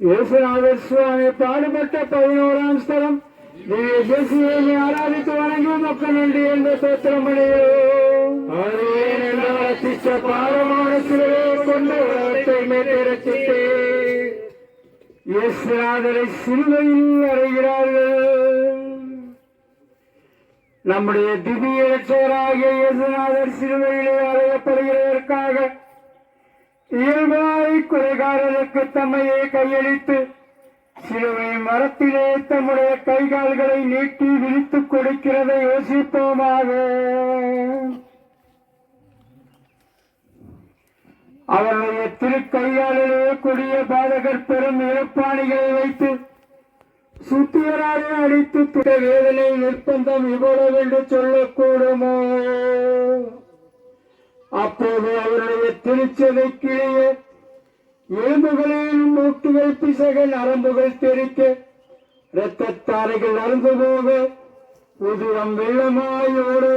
യേശുവാമി പാടുപെട്ട പതിനോറാം സ്ഥലം. യേശുവിനെ ആരാധിക്കുവാണെങ്കിൽ മക്കളുണ്ട് എന്റെ സ്വത്രം പണിയോ. ரசித்த பாரமான சிலையை கொண்டு உலகத்தை மேற்கரச்சிட்டு இயேசுநாதரை சிலுவையில் அறைகிறார்கள் நம்முடைய திவ்ய ரட்சகராகிய இயேசுநாதர் சிலுவையிலே அறையப்படுகிறதற்காக இயல்பாய் குறைகாரருக்கு தம்மையே கையளித்து சிலுவை மரத்திலே தம்முடைய கைகால்களை நீட்டி விழித்துக் கொடுக்கிறதை யோசிப்போமாக. அவருடைய திருக்கையாளிலே கூடிய பாதகர் பெரும் இழப்பாணிகளை வைத்து சுத்தியராக அடித்து துட வேதனை நிர்பந்தம் இவ்வளவு என்று சொல்லக்கூடுமோ? அப்போது அவருடைய திருச்சதை கீழே எலும்புகளில் மூட்டுகள் பிசக நரம்புகள் தெரிக்க இரத்தத்தாரைகள் நடந்து போக உதிரம் வெள்ளமாயோடு